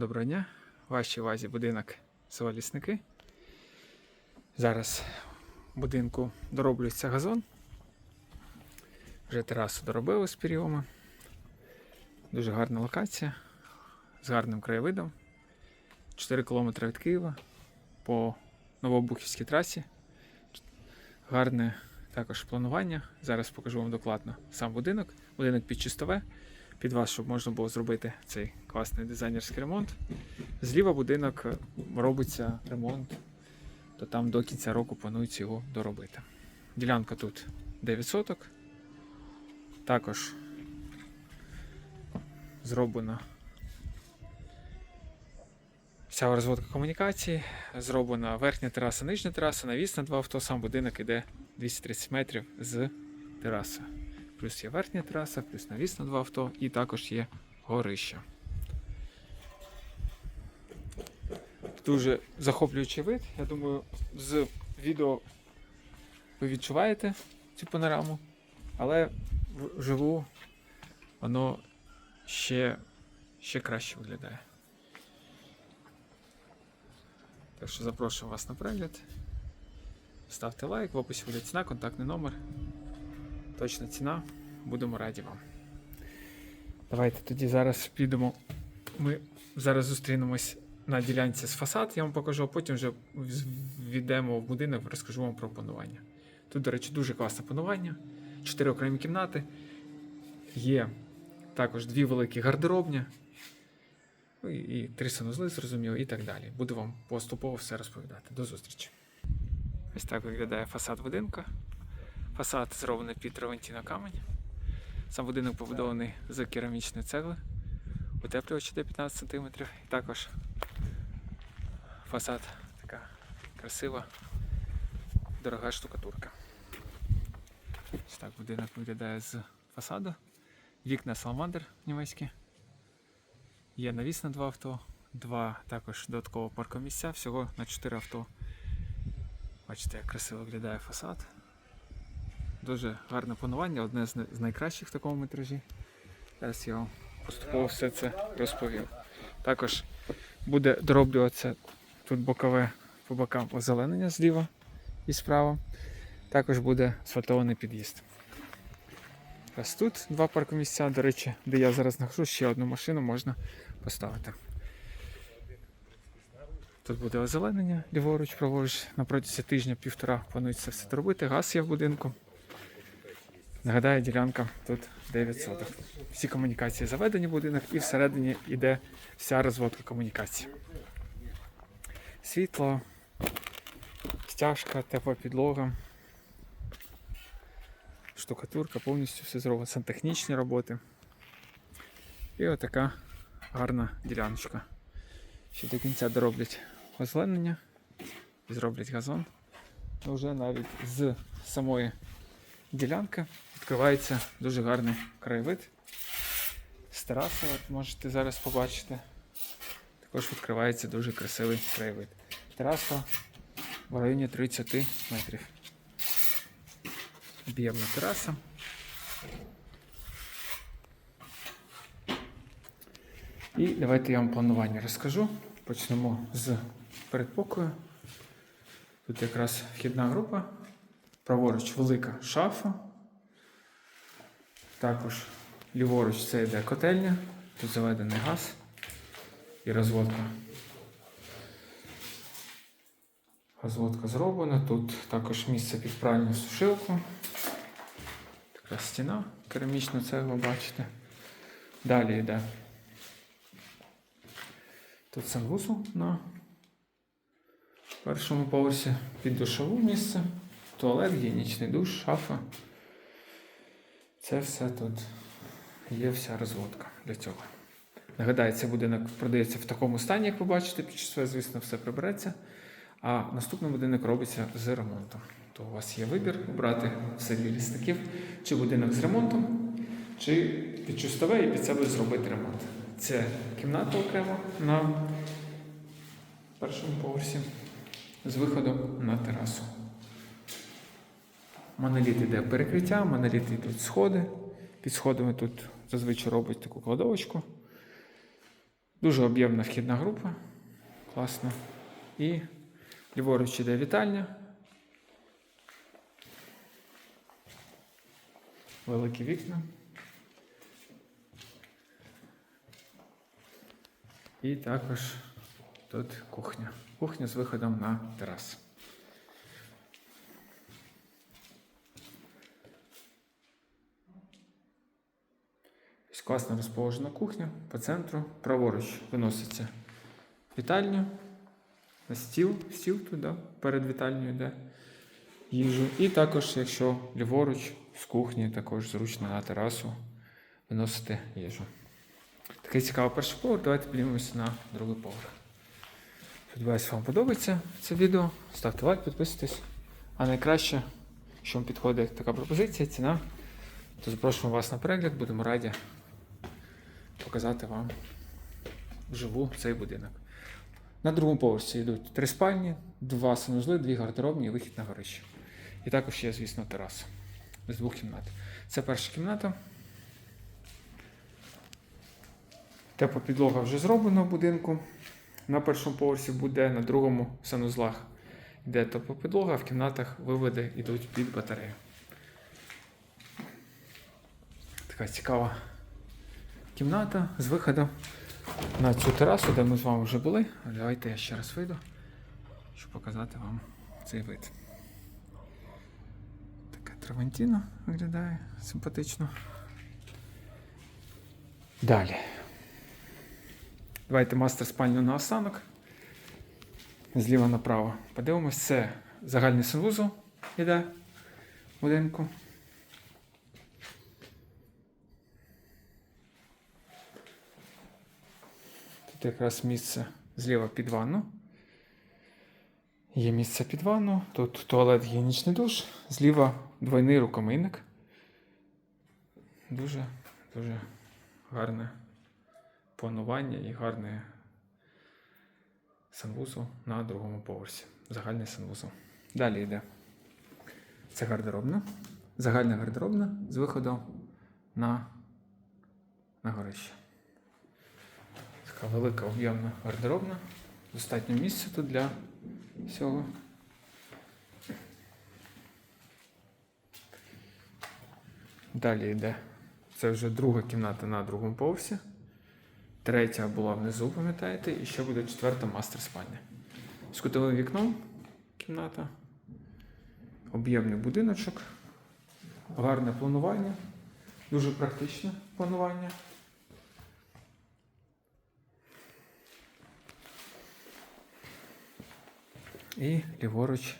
Доброго дня. Вашій увазі будинок село Лісники. Зараз в будинку дороблюється газон. Вже терасу доробили з періоми. Дуже гарна локація з гарним краєвидом. 4 км від Києва по Новобухівській трасі. Гарне також планування. Зараз покажу вам докладно сам будинок. Будинок під чистове. Під вас, щоб можна було зробити цей класний дизайнерський ремонт. Зліва будинок е, робиться ремонт, то там до кінця року планується його доробити. Ділянка тут 9 соток. Також зроблена вся розводка комунікації, зроблена верхня тераса, нижня тераса, навіс на два авто, сам будинок іде 230 метрів з тераси. Плюс є верхня тераса, плюс навіс на два авто і також є горище. Дуже захоплюючий вид. Я думаю, з відео ви відчуваєте цю панораму, але вживу воно ще, ще краще виглядає. Так що запрошую вас на перегляд. Ставте лайк, в описі буде ціна, контактний номер. Точна ціна. Будемо раді вам. Давайте тоді зараз підемо. Ми зараз зустрінемось на ділянці з фасад, я вам покажу, а потім вже війдемо в будинок, розкажу вам про панування. Тут, до речі, дуже класне панування. Чотири окремі кімнати. Є також дві великі гардеробні. Ну, і, три санузли, зрозуміло, і так далі. Буду вам поступово все розповідати. До зустрічі. Ось так виглядає фасад будинку. Фасад зроблений під травентіно камень. Сам будинок побудований з керамічної цегли, утеплювач до 15 см. І також фасад така красива, дорога штукатурка. Ось так будинок виглядає з фасаду. Вікна Саламандр німецькі. Є навіс на два авто, два також додатково паркомісця, всього на 4 авто. Бачите, як красиво виглядає фасад. Дуже гарне панування, одне з найкращих в такому метражі. Зараз я вам поступово все це розповім. Також буде дороблюватися тут бокове по бокам озеленення зліва і справа. Також буде асфальтований під'їзд. Ось тут два паркомісця, до речі, де я зараз знаходжусь, ще одну машину можна поставити. Тут буде озеленення ліворуч, праворуч. На протязі тижня-півтора планується все доробити. Газ є в будинку. Нагадаю, ділянка тут 9 соток. Всі комунікації заведені в будинок і всередині йде вся розводка комунікацій. Світло, стяжка, тепла підлога, штукатурка, повністю все зроблено. Сантехнічні роботи. І отака гарна діляночка. Ще до кінця дороблять озеленення, зроблять газон. Вже навіть з самої ділянки відкривається дуже гарний краєвид. З тераси, от можете зараз побачити. Також відкривається дуже красивий краєвид. Тераса в районі 30 метрів. Об'ємна тераса. І давайте я вам планування розкажу. Почнемо з передпокою. Тут якраз вхідна група. Праворуч велика шафа. Також ліворуч це йде котельня, тут заведений газ і розводка. Розводка зроблена, тут також місце під пральну сушилку. Така стіна, керамічна цегла, бачите. Далі йде. Тут санвузол на першому поверсі під душову місце, туалет, гігієнічний душ, шафа. Це все тут є вся розводка для цього. Нагадаю, цей будинок продається в такому стані, як ви бачите, під час, звісно, все прибереться. А наступний будинок робиться з ремонтом. То у вас є вибір обрати в селі лісників чи будинок з ремонтом, чи під чистове і під себе зробити ремонт. Це кімната окремо на першому поверсі з виходом на терасу. Моноліт іде перекриття, моноліт йдуть сходи. Під сходами тут зазвичай робить таку кладовочку. Дуже об'ємна вхідна група. Класно. І ліворуч іде вітальня. Великі вікна. І також тут кухня. Кухня з виходом на терасу. Класно розположена кухня по центру. Праворуч виноситься вітальня. На стіл, стіл туди, перед вітальнею йде їжу. І також, якщо ліворуч з кухні, також зручно на терасу виносити їжу. Такий цікавий перший поверх. Давайте піднімемося на другий поверх. Сподіваюсь, вам подобається це відео. Ставте лайк, підписуйтесь. А найкраще, що вам підходить така пропозиція, ціна, то запрошуємо вас на перегляд, будемо раді показати вам вживу цей будинок. На другому поверсі йдуть три спальні, два санузли, дві гардеробні і вихід на горище. І також є, звісно, тераса з двох кімнат. Це перша кімната. Тепла підлога вже зроблена в будинку. На першому поверсі буде, на другому в санузлах йде тепла підлога, а в кімнатах виводи йдуть під батарею. Така цікава кімната з виходом на цю терасу, де ми з вами вже були. Давайте я ще раз вийду, щоб показати вам цей вид. Така травантіна виглядає симпатично. Далі. Давайте мастер спальню на останок. Зліва направо. Подивимось, це загальний санвузол іде будинку. Тут якраз місце зліва під ванну. Є місце під ванну. Тут туалет гігієнічний душ, зліва двойний рукомийник. Дуже, дуже гарне планування і гарне санвузол на другому поверсі. Загальний санвузол. Далі йде. Це гардеробна. Загальна гардеробна з виходом на, на горище. Така велика об'ємна гардеробна. Достатньо місця тут для всього. Далі йде. Це вже друга кімната на другому поверсі. Третя була внизу, пам'ятаєте, і ще буде четверта мастер спальня. З кутовим вікном кімната. Об'ємний будиночок. Гарне планування. Дуже практичне планування. І ліворуч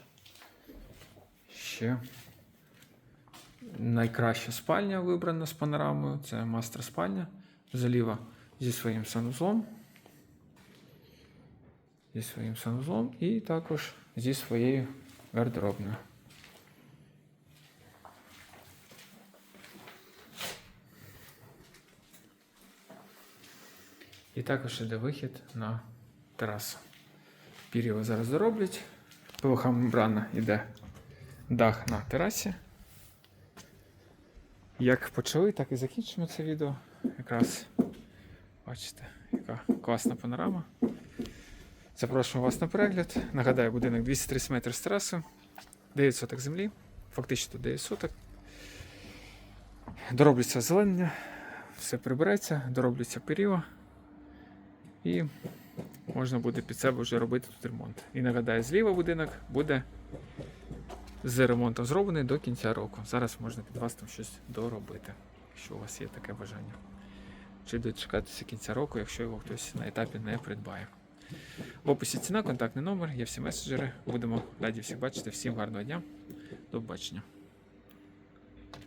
ще найкраща спальня вибрана з панорамою. Це мастер спальня. Заліва зі своїм санузлом. Зі своїм санузлом і також зі своєю гардеробною. І також іде вихід на терасу. Пір'я зараз дороблять. ПВХ мембрана йде дах на терасі. Як почали, так і закінчимо це відео. Якраз бачите, яка класна панорама. Запрошуємо вас на перегляд. Нагадаю, будинок 230 метрів з терасою, 9 соток землі, фактично тут 9 соток. Доробляться озеленення, все прибереться, доробляться періва. І можна буде під себе вже робити тут ремонт. І нагадаю, зліва будинок буде з ремонтом зроблений до кінця року. Зараз можна під вас там щось доробити, якщо у вас є таке бажання. Чи дочекатися кінця року, якщо його хтось на етапі не придбає. В описі ціна, контактний номер, є всі меседжери. Будемо раді всіх бачити. Всім гарного дня. До побачення.